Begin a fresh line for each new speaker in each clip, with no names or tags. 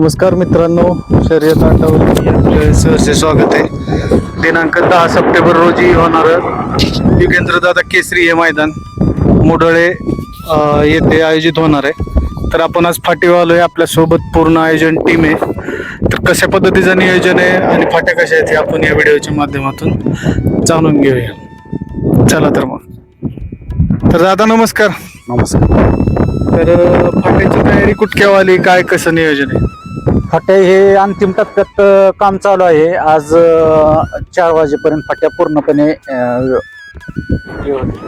नमस्कार मित्रांनो शर्यत आठावरती आपलं सहर्ष स्वागत आहे. दिनांक दहा सप्टेंबर रोजी होणार युगेंद्रदादा केसरी हे मैदान मुडळे येथे आयोजित होणार आहे. तर आपण आज फाटीव आलो आहे आपल्यासोबत पूर्ण आयोजन टीम आहे. तर कशा पद्धतीचं नियोजन आहे आणि फाट्या कशा आहेत हे आपण या व्हिडिओच्या माध्यमातून जाणून घेऊया. चला तर मग. तर दादा नमस्कार.
नमस्कार.
तर फाट्याची तयारी कुठक्या आली? काय कसं नियोजन आहे?
फाट्या हे अंतिम टप्प्यात काम चालू आहे. आज चार वाजेपर्यंत फाट्या पूर्णपणे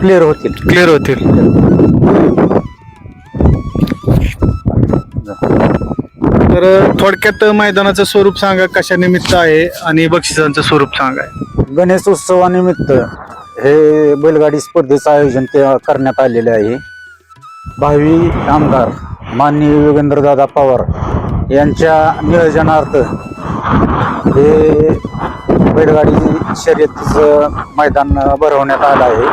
क्लिअर होतील.
क्लिअर होतील. तर थोडक्यात मैदानाचं स्वरूप सांगा कशा निमित्त आहे आणि बक्षिसांचं स्वरूप सांगा.
गणेश उत्सवानिमित्त हे बैलगाडी स्पर्धेचं आयोजन ते करण्यात आलेले आहे. भावी आमदार माननीय योगेंद्रदादा पवार यांच्या नियोजनार्थ हे बैलगाडी शर्यतीचं मैदान भरवण्यात आलं आहे.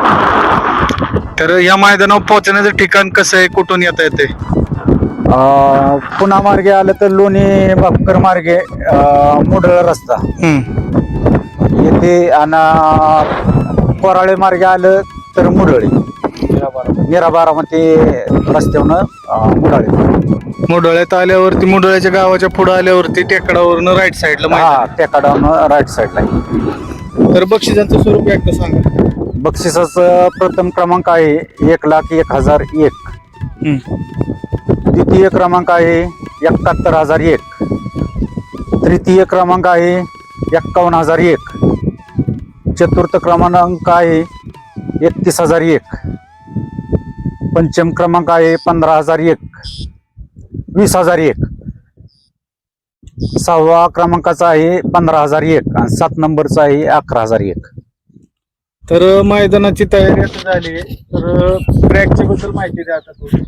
तर या मैदानावर पोहोचण्याचं ठिकाण कसं आहे? कुठून येता येते?
पुणा मार्गे आलं तर लोणी बापकर मार्गे अ, मुढळ रस्ता. येथे आणि कोराळे मार्गे आलं तर मुरळी बारामती रस्त्यावरनं अ, मुरळी
मुडळ्यात आल्यावरती मुडळ्याच्या गावाच्या पुढे आल्यावरती टेकडावरनं राईट साईडला
हा
मैदान.
कडावनं राईट साईडला
तर बक्षिसांचं स्वरूप एकदा सांगा.
बक्षिसाचं प्रथम क्रमांक आहे एक लाख एक हजार एक. द्वितीय क्रमांक आहे एकाहत्तर हजार एक. तृतीय क्रमांक आहे एक्कावन्न हजार एक. चतुर्थ क्रमांक आहे एकतीस हजार एक. पंचम क्रमांक आहे पंधरा हजार एक. वीस हजार एक. सहावा क्रमांकाचा आहे पंधरा हजार एक आणि सात नंबरचा आहे अकरा हजार एक.
तर मैदानाची तयारी आता झाली आहे. तर ट्रॅकच्या बद्दल माहिती द्या आता थोडी.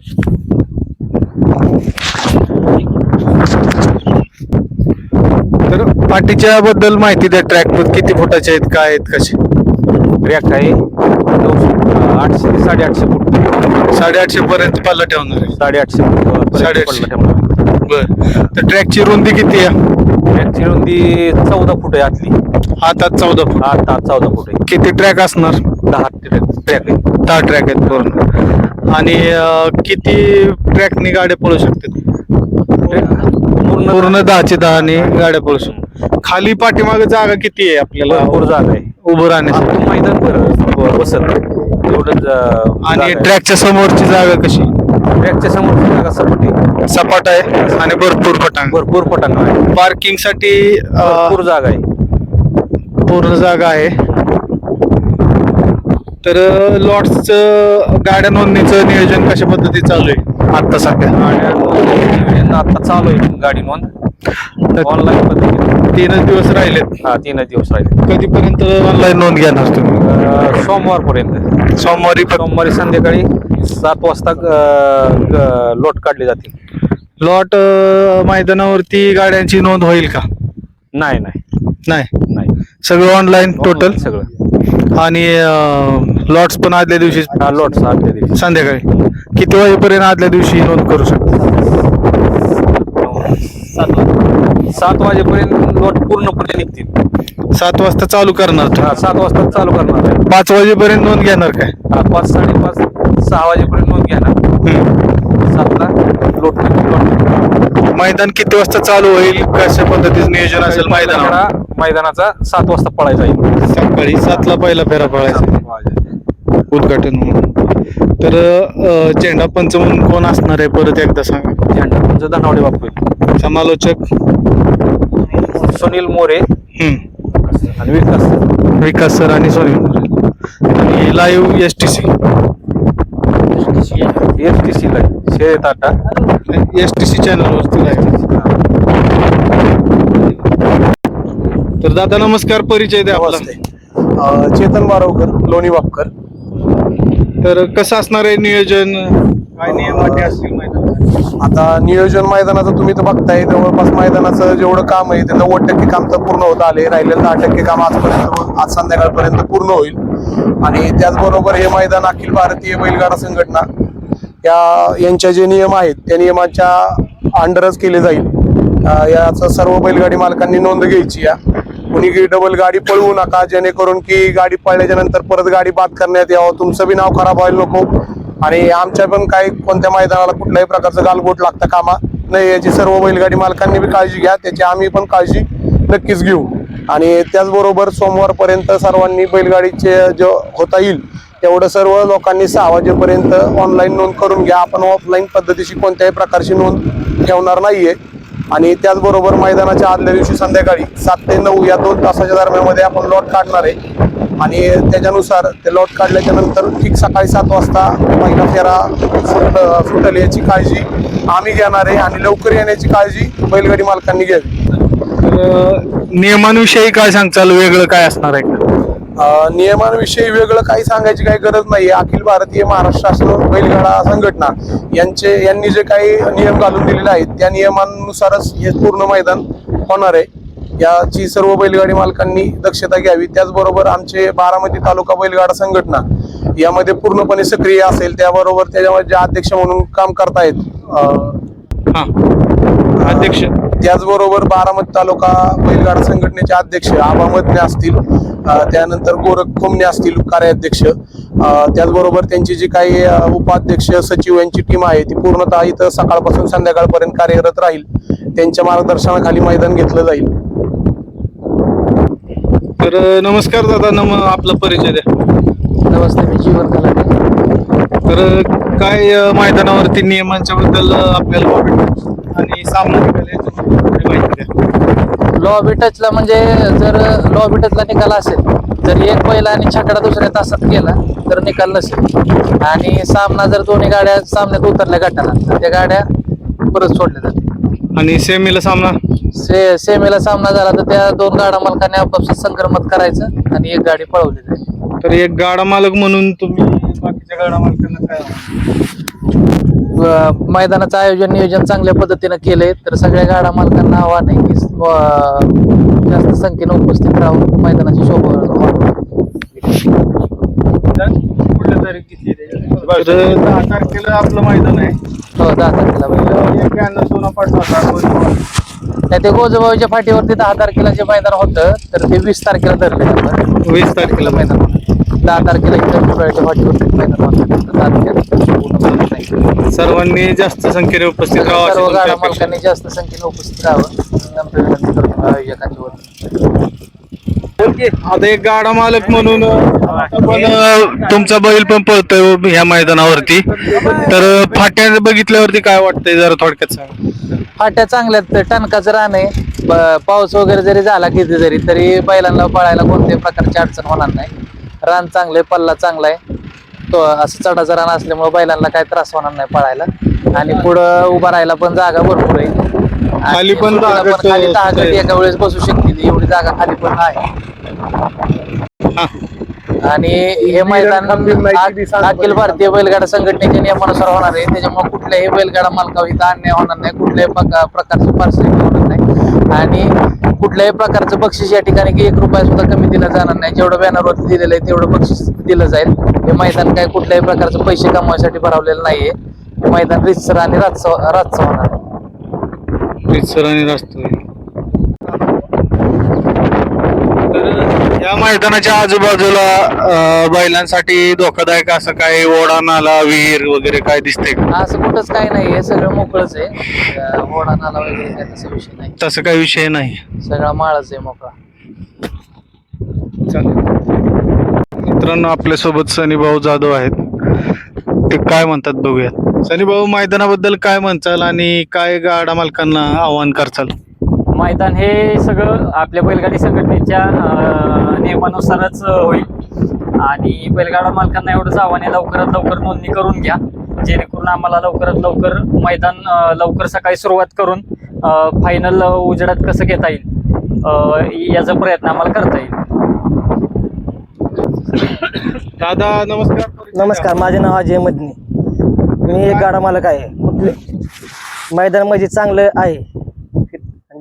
तर पाठीच्या बद्दल माहिती द्या ट्रॅक किती फुटाचे आहेत काय आहेत कसे?
ट्रॅक आहे नऊशे आठशे ते साडेआठशे फूट.
साडेआठशे पर्यंत पल्ला ठेवणार आहे.
साडेआठशे फूट
साडेआठशे. बर. तर ट्रॅकची रुंदी किती आहे?
ट्रॅकची रुंदी चौदा फूट आहे आतली.
हातात चौदा फूट.
आठ चौदा फूट आहे.
किती ट्रॅक असणार?
दहा ट्रॅक. ट्रॅक आहे.
दहा ट्रॅक आहेत पूर्ण. आणि अं, किती ट्रॅकनी गाड्या पळू शकतात?
पूर्ण
पूर्ण दहाचे दहाने गाड्या पळू शकतात. खाली पाठीमागे जागा किती आहे आपल्याला?
भरपूर जागा आहे.
उभं राहण्यासाठी.
मैदान भर- बसत एवढं
आणि ट्रॅकच्या समोरची जागा कशी?
ट्रॅकच्या समोर जागा सपाट आहे?
सपाट आहे. आणि भरपूर पटांग.
भरपूर पटांग आहे.
पार्किंगसाठी
भरपूर जागा आहे.
पूर्ण जागा आहे. तर लॉट्स गाड्या नोंदणीचं नियोजन कशा पद्धतीत चालू आहे? आता सध्या.
आता चालू आहे गाडी नोंद. ऑनलाईन पद्धतीने
तीनच दिवस राहिलेत.
हा तीनच दिवस राहिले.
कधीपर्यंत ऑनलाईन नोंद घेणार तुम्ही?
सोमवार पर्यंत
सोमवारी फक्त
सोमवारी संध्याकाळी सात वाजता अं, ग- लोट काढले जातील
लॉट मैदानावरती गाड्यांची नोंद होईल का?
नाही नाही.
नाही?
नाही.
सगळं ऑनलाईन टोटल
सगळं.
आणि लॉट्स पण आदल्या दिवशी
हा लोट आदल्या दिवशी.
संध्याकाळी. किती वाजेपर्यंत आदल्या दिवशी नोंद करू शकता?
सात वाजेपर्यंत लोट पूर्णपणे निघतील.
सात वाजता चालू करणार तुम्ही?
हा, सात वाजता चालू करणार
पाच वाजेपर्यंत नोंद घेणार काय?
हा, पाच साडेपाच सहा वाजेपर्यंत नोंद ना सातला लोट लोट
मैदान किती वाजता चालू होईल? कशा पद्धतीचं नियोजन असेल मैदानावर?
मैदाना- मैदानाचा सात वाजता पळायचा आहे.
सकाळी सातला पहिला फेरा पळायचा. उद्घाटन म्हणून. तर झेंडा पंच म्हणून कोण असणार आहे परत एकदा सांगा.
झेंडा तुमचं धनावडे बापू.
समालोचक.
सुनील मोरे. आणि विकास
विकास सर आणि सोनी मोरे. आणि live S T C
S T C ला शर्यत आटा.
एस टी सी चॅनलवरती लाईव्ह तर दादा नमस्कार. परिचय द्या
चेतन बारावकर लोणी बापकर
तर कसं असणार आहे नियोजन? काय नियम अटी असतील मैदानात?
आता नियोजन मैदानाचं तुम्ही तर बघताय जवळपास मैदानाचं जेवढं काम आहे ते नव्वद टक्के काम तर पूर्ण होत आले. राहिलेलं दहा टक्के काम आजपर्यंत आज संध्याकाळपर्यंत पूर्ण होईल. आणि त्याचबरोबर हे मैदान अखिल भारतीय बैलगाडा संघटना या यांच्या जे नियम आहेत त्या नियमांच्या अंडरच केले जाईल. याचं सर्व बैलगाडी मालकांनी नोंद घ्यायची या. कुणी डबल गाडी पळवू नका जेणेकरून की गाडी पळल्याच्या नंतर परत गाडी बाद करण्यात यावं. तुमचं बी नाव खराब व्हायला नको. आणि आमच्या पण काही कोणत्या मैदानाला कुठल्याही प्रकारचं गालबोट लागतं कामा नाही याची सर्व बैलगाडी मालकांनी बी काळजी घ्या त्याची आम्ही पण काळजी नक्कीच घेऊ. आणि त्याचबरोबर सोमवारपर्यंत सर्वांनी बैलगाडीचे जो होता येईल तेवढं सर्व लोकांनी सहा वाजेपर्यंत ऑनलाईन नोंद करून घ्या. आपण ऑफलाईन पद्धतीशी कोणत्याही प्रकारची नोंद ठेवणार नाहीये. आणि त्याचबरोबर मैदानाच्या आदल्या दिवशी संध्याकाळी सात ते नऊ या दोन तासाच्या दरम्यानमध्ये आपण लॉट काढणार आहे. आणि त्याच्यानुसार ते लॉट काढल्याच्या नंतर ठीक सकाळी सात वाजता पहिला फेरा सुट सुटेल याची काळजी आम्ही घेणार आहे आणि लवकर येण्याची काळजी बैलगाडी मालकांनी घ्यावी.
तर नियमांविषयी काय सांगचाल वेगळं काय असणार आहे?
नियमांविषयी वेगळं काही सांगायची काही गरज नाही अखिल भारतीय महाराष्ट्र शासन बैलगाडा संघटना यांचे यांनी जे काही नियम घालून दिलेले आहेत त्या नियमानुसारच हे पूर्ण मैदान होणार आहे. याची सर्व बैलगाडी मालकांनी दक्षता घ्यावी. त्याचबरोबर आमचे बारामती तालुका बैलगाडा संघटना यामध्ये पूर्णपणे सक्रिय असेल त्याबरोबर त्याच्यामध्ये जे अध्यक्ष म्हणून काम करतायत
हा. अध्यक्ष.
त्याचबरोबर बारामती तालुका बैलगाडा संघटनेचे अध्यक्ष आबा मदने असतील. त्यानंतर गोरख खोमने असतील कार्याध्यक्ष. त्याचबरोबर त्यांची जी काही उपाध्यक्ष सचिव यांची टीम आहे ती पूर्णतः इथं सकाळपासून संध्याकाळपर्यंत कार्यरत राहील. त्यांच्या मार्गदर्शनाखाली मैदान घेतलं जाईल.
तर नमस्कार दादा नम आपला परिचय द्या.
नमस्ते मी जीवन कलाटे.
तर काय मैदानावरती नियमांच्या बद्दल आपल्याला आणि सामना याच्याबद्दल थोडी माहिती द्या
लॉबी टचला म्हणजे जर लॉबी टचला निकाल असेल जर एक पहिला आणि छकडा दुसऱ्या तासात गेला तर निकाल नसेल. आणि सामना जर दोन्ही गाड्या सामन्यात उतरल्या गटाला तर त्या गाड्या परत सोडल्या जातील.
आणि सेमीला सामना?
से सेमीला सामना झाला तर त्या दोन गाडा मालकांनी आपापसात संक्रमत करायचं आणि एक गाडी पळवली जाईल.
तर एक गाडा मालक म्हणून तुम्ही बाकीच्या गाडा मालकांना काय
मैदानाचं आयोजन नियोजन चांगल्या पद्धतीनं केलंय. तर सगळ्या गाडा मालकांना आव्हान आहे की जास्त संख्येनं उपस्थित राहून मैदानाची शोभा.
कुठल्या तारीख तर दहा तारखेला आपलं मैदान आहे.
हो दहा तारखेला
सोना पाठवा
त्या ते गोजबाईच्या फाटीवरती दहा तारखेला जे मैदान होतं तर ते वीस तारखेला धरले
वीस तारखेला
मैदान. दहा तारखेला इथं फाटीवरती.
सर्वांनी जास्त संख्येने उपस्थित राहावं
सर्व
तुमची
गाडा
अपेक्षा.
मालकांनी जास्त संख्येने उपस्थित राहावं. आमची विनंती करतो आयोजकांच्या वतीने
आता एक गाडा मालक म्हणून पण अं, तुमचा बैल पण पळतोय ह्या मैदानावरती. तर अं, फाट्या बघितल्यावरती काय वाटतंय जरा थोडक्यात सांग.
फाट्या चांगल्यात टणकाचं रान आहे. ब- पाऊस वगैरे जरी झाला किती जरी तरी बैलांना पळायला कोणत्याही प्रकारची अडचण होणार नाही. रान चांगलं आहे पल्ला चांगला आहे. तो असं चढाचं रान असल्यामुळे बैलांना काही त्रास होणार नाही पळायला. आणि पुढं उभा राहायला पण जागा भरपूर आहे. आणि
खाली पण
सुट्टीला
दहा गट
खाली दहा गट. एका वेळेस बसू शकतील एवढी जागा खाली पण आहे.
हा.
आणि हे मैदान अखिल भारतीय बैलगाडा संघटनेच्या नियमानुसार होणार आहे. त्याच्यामुळे कुठल्याही बैलगाडा मालकावर इथं अन्याय होणार नाही. कुठल्याही प्रका- प्रकारची पार्सलिंग होणार नाही. आणि कुठल्याही प्रकारचं बक्षीस या ठिकाणी की एक रुपया सुद्धा कमी दिला जाणार नाही. जेवढं बॅनरवरती दिलेलं आहे तेवढं बक्षीस दिलं जाईल. हे मैदान काय कुठल्याही प्रकारचं पैसे कमवायसाठी भरवलेलं नाहीये. हे मैदान रितसर आणि रातचं रातचं होणार आहे.
सरांनी तर या मैदानाच्या आजूबाजूला अं, बैलांसाठी धोकादायक असं काय ओढा नाला विहीर वगैरे काय दिसतंय का?
असं कुठंच काही नाही हे सगळं मोकळच आहे. अं, ओढा नाला वगैरे काय तसा विषय नाही.
तसं काही विषय नाही.
सगळा माळच आहे मोकळा.
मित्रांनो आपल्यासोबत सनीभाऊ जाधव आहेत. ते काय म्हणतात बघूयात. सनीभाऊ मैदानाबद्दल काय म्हणचाल आणि काय गाडा मालकांना आव्हान करचाल
मैदान हे सगळं आपल्या बैलगाडी संघटनेच्या नियमानुसारच होईल. आणि बैलगाडा मालकांना एवढंच आव्हान आहे लवकरात लवकर नोंदणी करून घ्या. जेणेकरून आम्हाला लवकरात लवकर मैदान लवकर सकाळी सुरुवात करून फायनल उजेडात कसं घेता येईल याचा प्रयत्न आम्हाला करता येईल.
दादा नमस्कार.
नमस्कार माझे नाव अजय मदनी. मी एक गाडा मालक आहे. मैदान म्हणजे चांगलं आहे.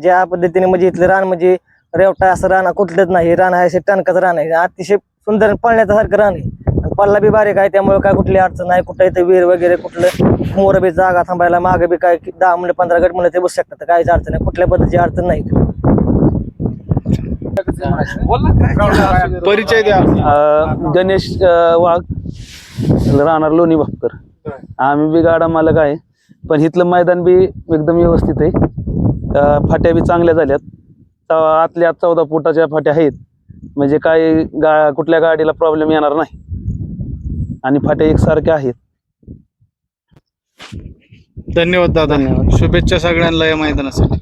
ज्या पद्धतीने म्हणजे इथलं रान म्हणजे रेवटा असं रान कुठलंच नाही. रान आहे असे टणकाचं रान आहे. अतिशय सुंदर पळण्याचं सारखं रान आहे. आणि पल्ला बी बारीक आहे त्यामुळे काय कुठली अडचण नाही. कुठं इथं विहीर वगैरे कुठलं मोर बी जागा थांबायला मागे बी काय की दहा मिनिट पंधरा गट म्हणलं ते बसू शकतात. काहीच अडचण नाही. कुठल्या पद्धतीची अडचण नाही.
परिचय द्या.
गणेश वाघ राहणार लोणी भापकर. आम्ही बी गाडा मालक आहे. पण इथलं मैदान बी एकदम व्यवस्थित आहे. फाट्या बी चांगल्या झाल्यात. आतल्या चौदा फुटाच्या फाट्या आहेत. म्हणजे काही गा कुठल्या गाडीला प्रॉब्लेम येणार नाही. आणि फाट्या एकसारख्या आहेत.
धन्यवाद दादा. शुभेच्छा सगळ्यांना या मैदानासाठी.